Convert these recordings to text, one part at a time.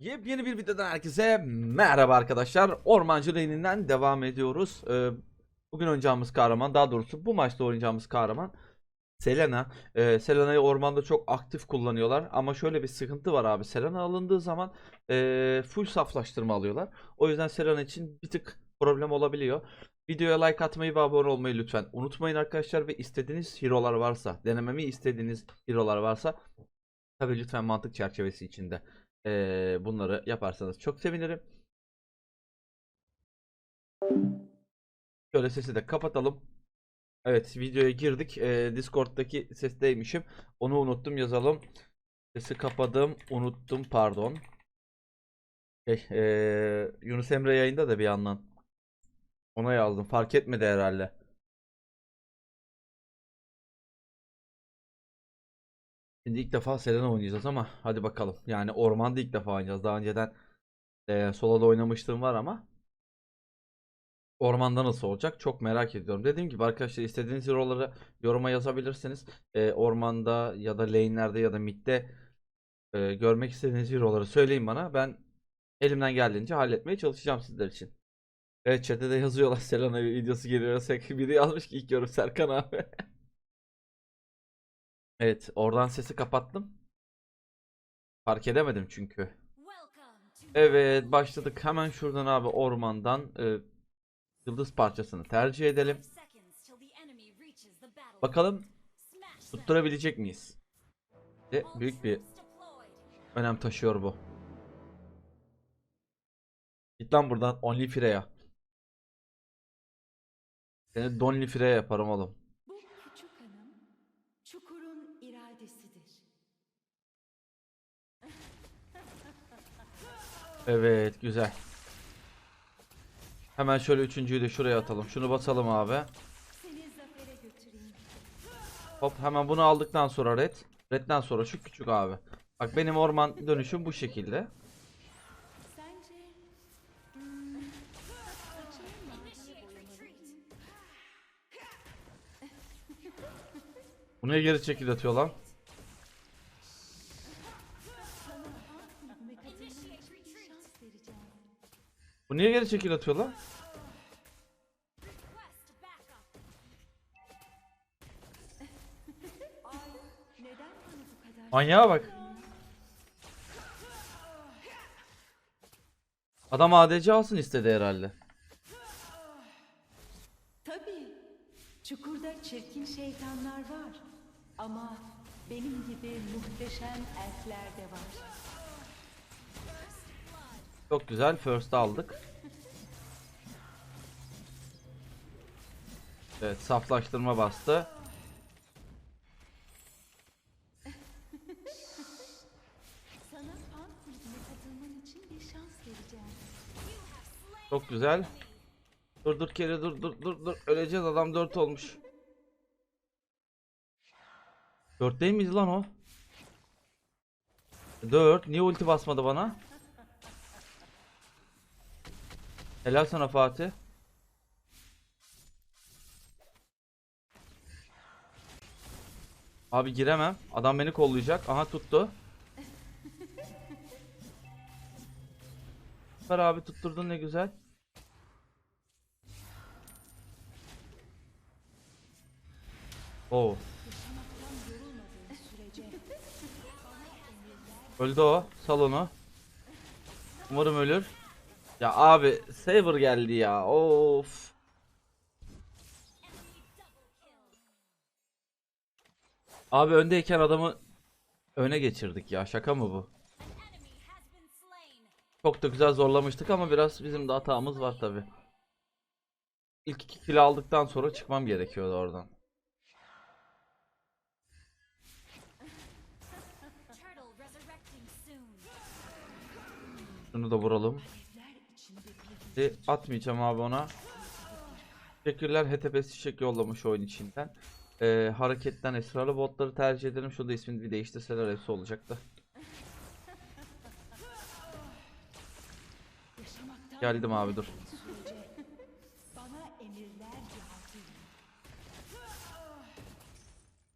Yepyeni bir videodan herkese merhaba arkadaşlar. Ormancı Lane'inden devam ediyoruz. Ee, bugün oynayacağımız kahraman, daha doğrusu bu maçta oynayacağımız kahraman Selena. Ee, Selena'yı ormanda çok aktif kullanıyorlar ama şöyle bir sıkıntı var abi. Selena alındığı zaman ee, full saflaştırma alıyorlar. O yüzden Selena için bir tık problem olabiliyor. Videoya like atmayı ve abone olmayı lütfen unutmayın arkadaşlar ve istediğiniz hero'lar varsa, denememi istediğiniz hero'lar varsa tabii lütfen mantık çerçevesi içinde ee, bunları yaparsanız çok sevinirim. Şöyle sesi de kapatalım. Evet videoya girdik. Ee, Discord'daki sesteymişim. Onu unuttum yazalım. Sesi kapadım. Unuttum pardon. Şey, ee, Yunus Emre yayında da bir yandan. Ona yazdım. Fark etmedi herhalde. Şimdi ilk defa Selena oynayacağız ama hadi bakalım. Yani ormanda ilk defa oynayacağız. Daha önceden eee solo'da oynamışlığım var ama ormanda nasıl olacak çok merak ediyorum. Dediğim gibi arkadaşlar istediğiniz hero'ları yoruma yazabilirsiniz. Eee, ormanda ya da lane'lerde ya da mid'de eee, görmek istediğiniz hero'ları söyleyin bana. Ben elimden geldiğince halletmeye çalışacağım sizler için. Evet chat'te de yazıyorlar Selena videosu geliyor. Biri yazmış ki ilk yorum Serkan abi. Evet, oradan sesi kapattım. Fark edemedim çünkü. Evet, başladık. Hemen şuradan abi ormandan e, yıldız parçasını tercih edelim. Bakalım tutturabilecek miyiz? De büyük bir önem taşıyor bu. Git lan buradan Only Freya. Seni Donly Freya yaparım oğlum. Bu küçük hanım, çukurun iradesidir. Evet güzel. Hemen şöyle üçüncüyü de şuraya atalım. Şunu basalım abi. Hop hemen bunu aldıktan sonra red. Red'den sonra şu küçük abi. Bak benim orman dönüşüm bu şekilde. Bu niye geri çekil atıyor lan? Bu niye geri çekil atıyor lan? Manyağa bak. Adam ADC alsın istedi herhalde. Tabii. Çukurda çirkin şeytanlar var. Ama benim gibi muhteşem elfler de var. Çok güzel. First aldık. Evet saflaştırma bastı. Çok güzel. Dur dur kere dur dur dur dur. Öleceğiz adam 4 olmuş. 4 değil miyiz lan o? 4. Niye ulti basmadı bana? Helal sana Fatih. Abi giremem. Adam beni kollayacak. Aha tuttu. Süper abi tutturdun ne güzel. Oo. Öldü o. Sal onu. Umarım ölür. Ya abi Saber geldi ya. Of. Abi öndeyken adamı öne geçirdik ya. Şaka mı bu? Çok da güzel zorlamıştık ama biraz bizim de hatamız var tabi. İlk iki kill aldıktan sonra çıkmam gerekiyordu oradan. Şunu da vuralım. E, atmayacağım abi ona. Teşekkürler HTTPS çiçek yollamış oyun içinden. Ee, hareketten esrarlı botları tercih ederim. Şurada ismini bir değiştirseler hepsi olacaktı. Geldim abi dur.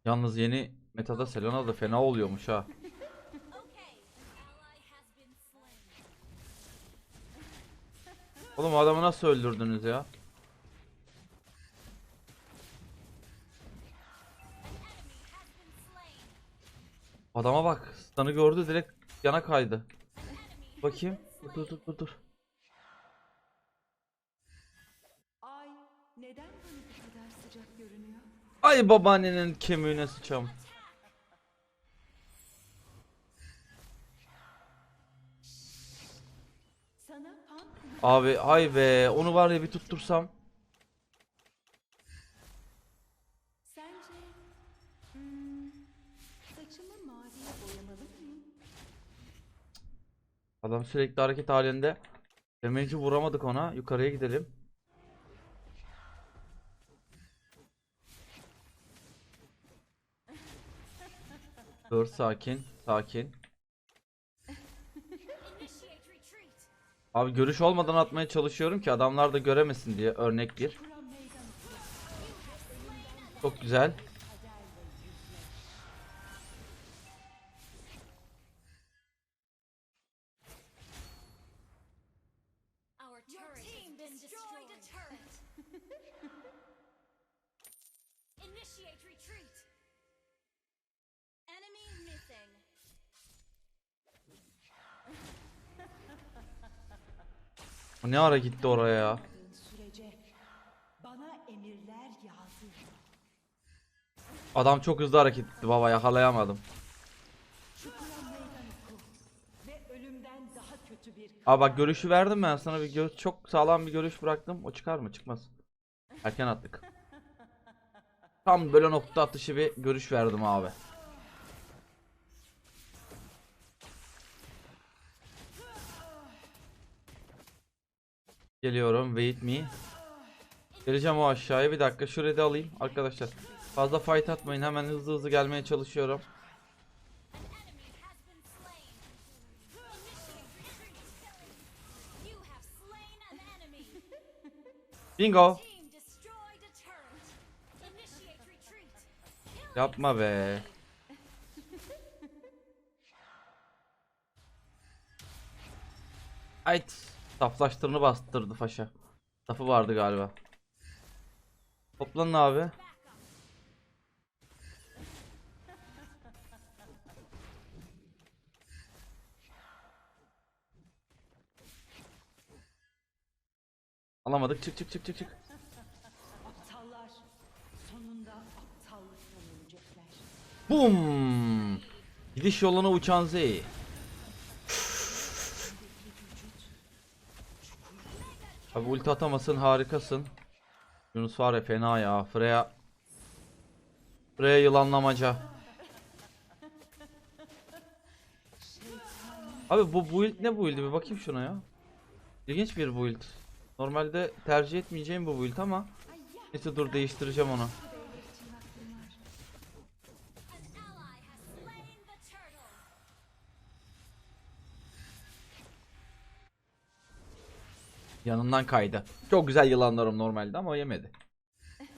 Yalnız yeni metada Selena da fena oluyormuş ha. Oğlum adamı nasıl öldürdünüz ya? Adama bak. Stun'ı gördü direkt yana kaydı. Bakayım. Dur dur dur dur. Ay neden bana bu kadar sıcak görünüyor? Ay babaannenin kemiğine sıçam. Abi hay be onu var ya bir tuttursam. Adam sürekli hareket halinde. Damage'i vuramadık ona. Yukarıya gidelim. Dur sakin, sakin. Abi görüş olmadan atmaya çalışıyorum ki adamlar da göremesin diye örnek bir. Çok güzel. Ne ara gitti oraya ya? Adam çok hızlı hareket etti baba yakalayamadım. Abi bak görüşü verdim ben sana bir görüş çok sağlam bir görüş bıraktım. O çıkar mı? Çıkmaz. Erken attık. Tam böyle nokta atışı bir görüş verdim abi. Geliyorum. Wait me. Geleceğim o aşağıya. Bir dakika. Şurayı da alayım. Arkadaşlar. Fazla fight atmayın. Hemen hızlı hızlı gelmeye çalışıyorum. Bingo. Yapma be. Ayt. Saflaştırını bastırdı faşa. Safı vardı galiba. Toplanın abi. Alamadık. Çık çık çık çık çık. Aptallar sonunda. Bum. Gidiş yoluna uçan Z. Abi ulti atamasın harikasın. Yunus var ya fena ya. Freya. Freya yılanlamaca. Abi bu build ne build'i bir bakayım şuna ya. İlginç bir build. Normalde tercih etmeyeceğim bu build ama neyse dur değiştireceğim onu. Yanından kaydı. Çok güzel yılanlarım normalde ama yemedi.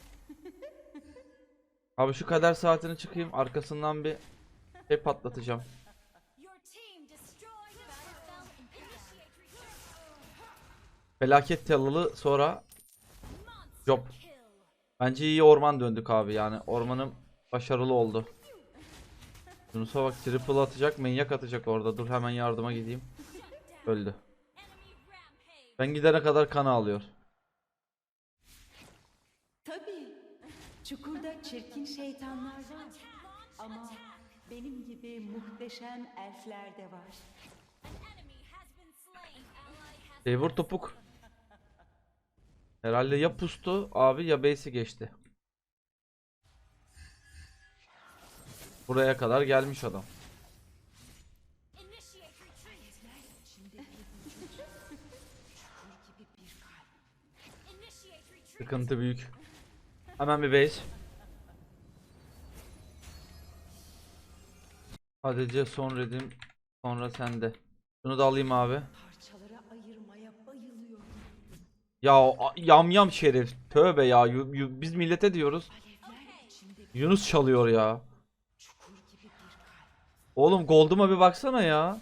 Abi şu kadar saatini çıkayım arkasından bir şey patlatacağım. Felaket tellalı sonra Job. bence iyi orman döndük abi yani ormanım başarılı oldu. Yunus'a bak triple atacak manyak atacak orada dur hemen yardıma gideyim. Öldü. Ben gidene kadar kan alıyor. Tabii. Çukurda çirkin şeytanlar var. Ama benim gibi muhteşem elfler de var. An enemy has been slain. Ally has Şey vur topuk. Herhalde ya pustu abi ya base'i geçti. Buraya kadar gelmiş adam. Sıkıntı büyük. Hemen bir base. Sadece son redim sonra sende. Şunu da alayım abi. Ya yam yam şerif. Tövbe ya. yu- yu- biz millete diyoruz. Yunus çalıyor ya. Oğlum Gold'uma bir baksana ya.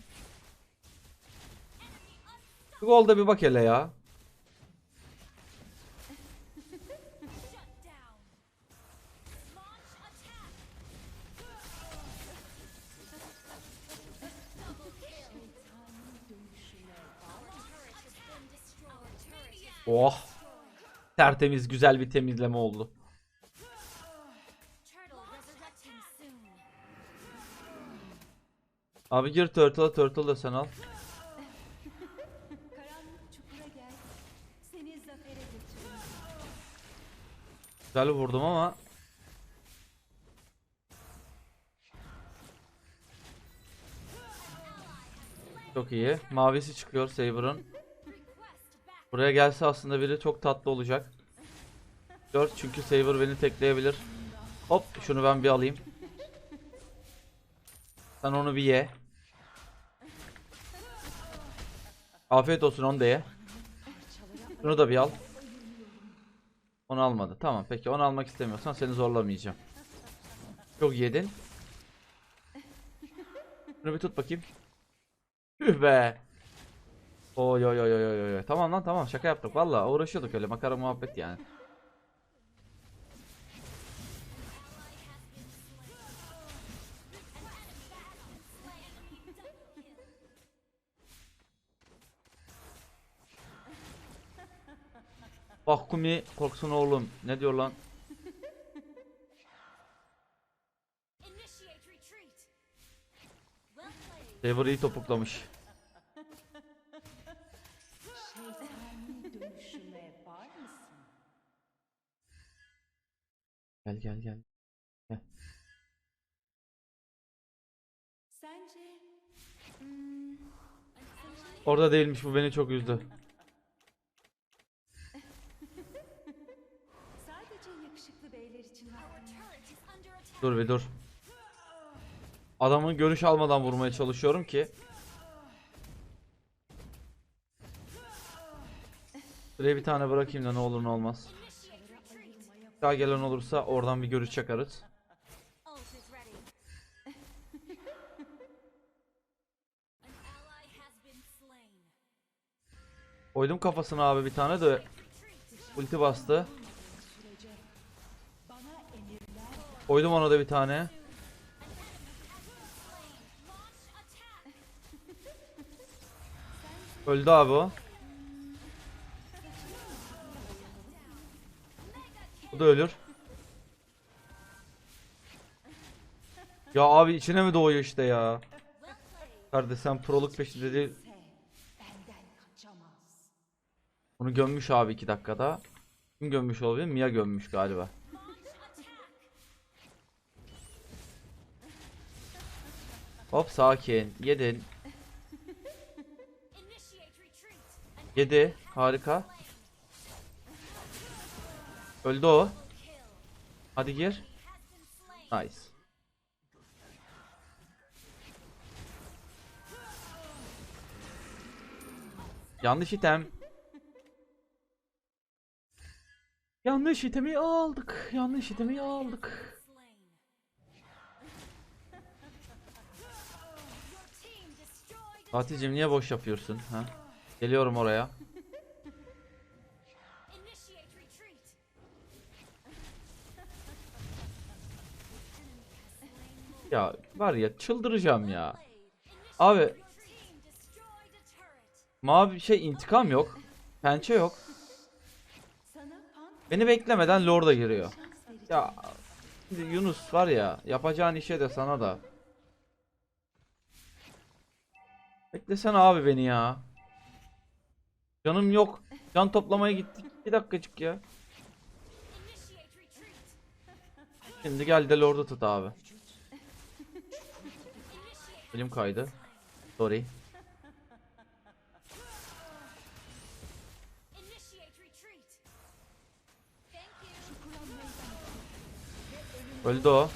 Şu Gold'a bir bak hele ya. Oh. Tertemiz güzel bir temizleme oldu. Abi gir turtle'a turtle da sen al. Güzel vurdum ama. Çok iyi. Mavisi çıkıyor Saber'ın. Buraya gelse aslında biri çok tatlı olacak. 4 çünkü Saber beni tekleyebilir. Hop şunu ben bir alayım. Sen onu bir ye. Afiyet olsun onu da ye. Şunu da bir al. Onu almadı. Tamam peki onu almak istemiyorsan seni zorlamayacağım. Çok yedin. Şunu bir tut bakayım. Tüh be. Oy oy oy oy oy oy. Tamam lan tamam şaka yaptık valla uğraşıyorduk öyle makara muhabbet yani. Bak Kumi korksun oğlum. Ne diyor lan? Saber iyi topuklamış. Gel gel gel. Sence... Hmm, Orada değilmiş bu beni çok üzdü. Dur bir dur. Adamın görüş almadan vurmaya çalışıyorum ki. Buraya bir tane bırakayım da ne olur ne olmaz. Daha gelen olursa oradan bir görüş çakarız. Koydum kafasına abi bir tane de ulti bastı. Koydum ona da bir tane. Öldü abi o. Bu da ölür. Ya abi içine mi doğuyor işte ya? Kardeş sen proluk peşinde değil. Bunu gömmüş abi 2 dakikada. Kim gömmüş olabilir? Mia gömmüş galiba. Hop sakin. Yedin. Yedi. Harika. Öldü o. Hadi gir. Nice. Yanlış item. Yanlış itemi aldık. Yanlış itemi aldık. Fatih'cim niye boş yapıyorsun? Ha? Geliyorum oraya. Ya var ya çıldıracağım ya. Abi mavi şey intikam yok. Pençe yok. Beni beklemeden Lord'a giriyor. Ya şimdi Yunus var ya yapacağın işe de sana da. Beklesene abi beni ya. Canım yok. Can toplamaya gittik. Bir dakikacık ya. Şimdi gel de Lord'u tut abi. Elim kaydı. Sorry. Öldü o.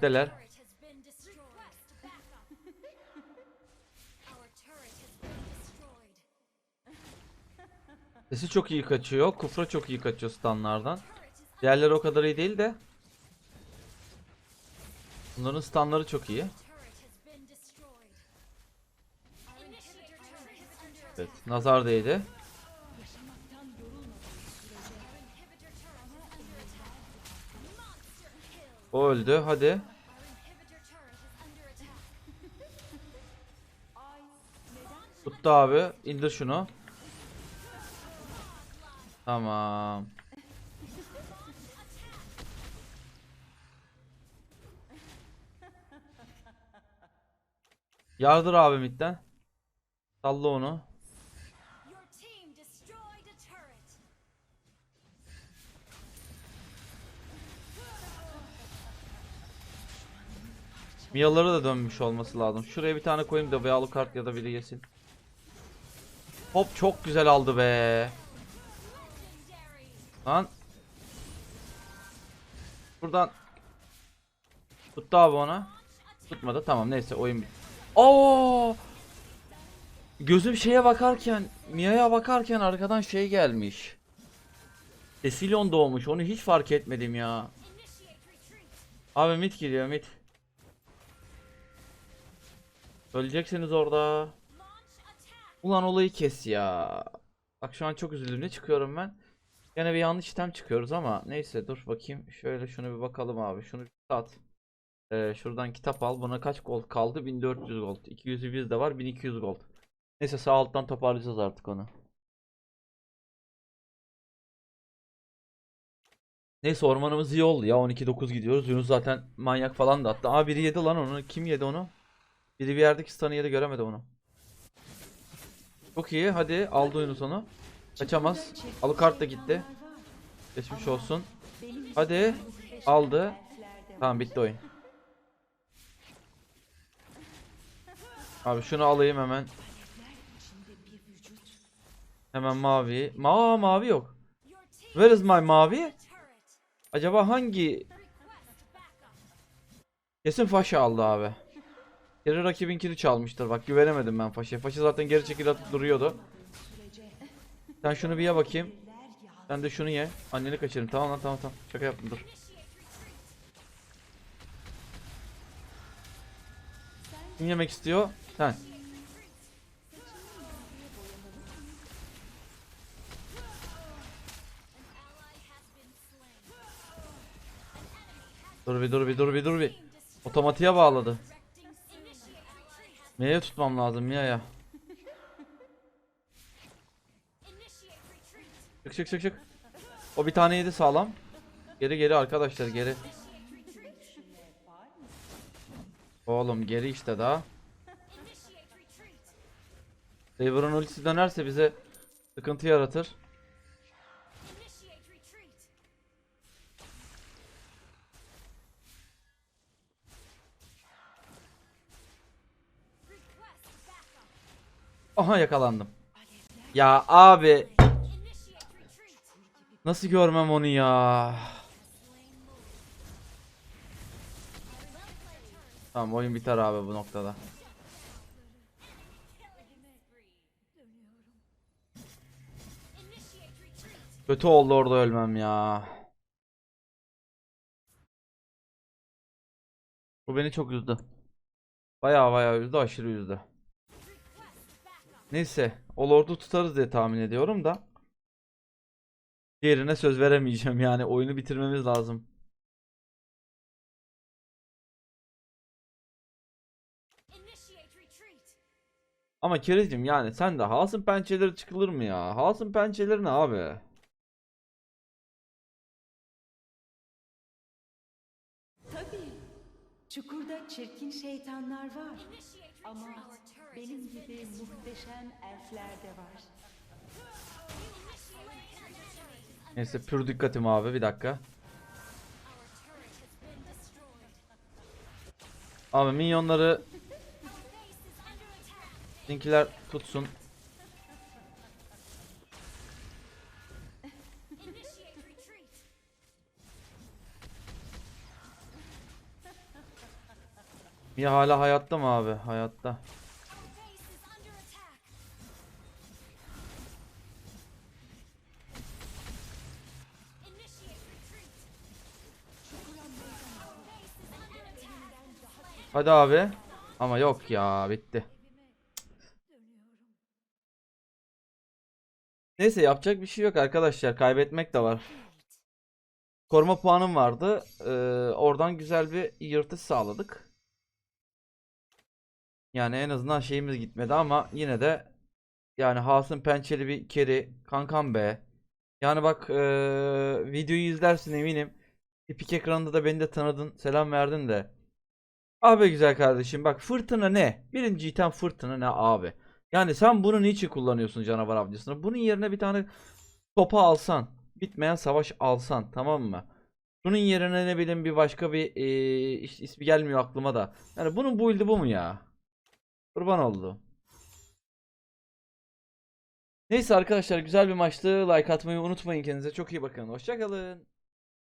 Slain. Sesi çok iyi kaçıyor. Kufra çok iyi kaçıyor stanlardan. Diğerleri o kadar iyi değil de. Bunların stanları çok iyi. Evet, nazar değdi. O öldü. Hadi. Tuttu abi. İndir şunu. Tamam. Yardır abi midden. Salla onu. Your team destroyed a turret. Miyaları da dönmüş olması lazım. Şuraya bir tane koyayım da Vealu kart ya da biri yesin. Hop çok güzel aldı be. Lan. Buradan. Tuttu abi ona. Tutmadı. Tamam neyse oyun bitti. Oo! Gözüm şeye bakarken, Mia'ya bakarken arkadan şey gelmiş. Cecilion doğmuş. Onu hiç fark etmedim ya. Abi mit geliyor mit. Öleceksiniz orada. Ulan olayı kes ya. Bak şu an çok üzüldüm. Ne çıkıyorum ben? Gene bir yanlış item çıkıyoruz ama neyse dur bakayım. Şöyle şunu bir bakalım abi. Şunu bir at. Ee, şuradan kitap al. Buna kaç gold kaldı? 1400 gold. 200'ü bizde var. 1200 gold. Neyse sağ alttan toparlayacağız artık onu. Neyse ormanımız iyi oldu ya. 12-9 gidiyoruz. Yunus zaten manyak falan da attı. Aa biri yedi lan onu. Kim yedi onu? Biri bir yerdeki stun'ı yedi göremedim onu. Çok iyi. Hadi aldı Yunus onu. Kaçamaz. Alucard da gitti. Geçmiş olsun. Hadi. Aldı. Tamam bitti oyun. Abi şunu alayım hemen. Hemen mavi. Ma mavi yok. Where is my mavi? Acaba hangi? Kesin Faşa aldı abi. Geri rakibinkini çalmıştır. Bak güvenemedim ben Faşa'ya. Faşa zaten geri çekil atıp duruyordu. Sen şunu bir ye bakayım. Sen de şunu ye. Anneni kaçırın. Tamam lan tamam tamam. Şaka yaptım dur. Kim yemek istiyor? Sen. Dur bir dur bir dur bir dur bir. Otomatiğe bağladı. Mia'ya tutmam lazım Mia'ya. Initiate Çık çık çık. O bir tane yedi sağlam. Geri geri arkadaşlar geri. Oğlum geri işte daha. Saber'ın ultisi dönerse bize sıkıntı yaratır. Aha yakalandım. Ya abi. Nasıl görmem onu ya. Tamam oyun biter abi bu noktada. Kötü oldu orada ölmem ya. Bu beni çok üzdü. Baya baya üzdü aşırı üzdü. Neyse o lordu tutarız diye tahmin ediyorum da. Diğerine söz veremeyeceğim yani oyunu bitirmemiz lazım. Ama Kericim yani sen de Haas'ın pençeleri çıkılır mı ya? Haas'ın pençeleri ne abi? Tabii. Çukurda çirkin şeytanlar var. Ama benim gibi muhteşem elfler de var. Neyse pür dikkatim abi bir dakika. Abi minyonları. Zinkiler tutsun. Mia hala hayatta mı abi? Hayatta. Hadi abi. Ama yok ya bitti. Neyse yapacak bir şey yok arkadaşlar. Kaybetmek de var. Koruma puanım vardı. Ee, oradan güzel bir yırtış sağladık. Yani en azından şeyimiz gitmedi ama yine de Yani Hasım Pençeli bir keri. Kankam be. Yani bak eee, videoyu izlersin eminim. Epik ekranında da beni de tanıdın. Selam verdin de. Abi güzel kardeşim bak fırtına ne? Birinci item fırtına ne abi? Yani sen bunu niçin kullanıyorsun canavar avcısını? Bunun yerine bir tane topa alsan. Bitmeyen savaş alsan tamam mı? Bunun yerine ne bileyim bir başka bir eee, iş- ismi gelmiyor aklıma da. Yani bunun build'i bu mu ya? Kurban oldu. Neyse arkadaşlar güzel bir maçtı. Like atmayı unutmayın kendinize. Çok iyi bakın. Hoşçakalın.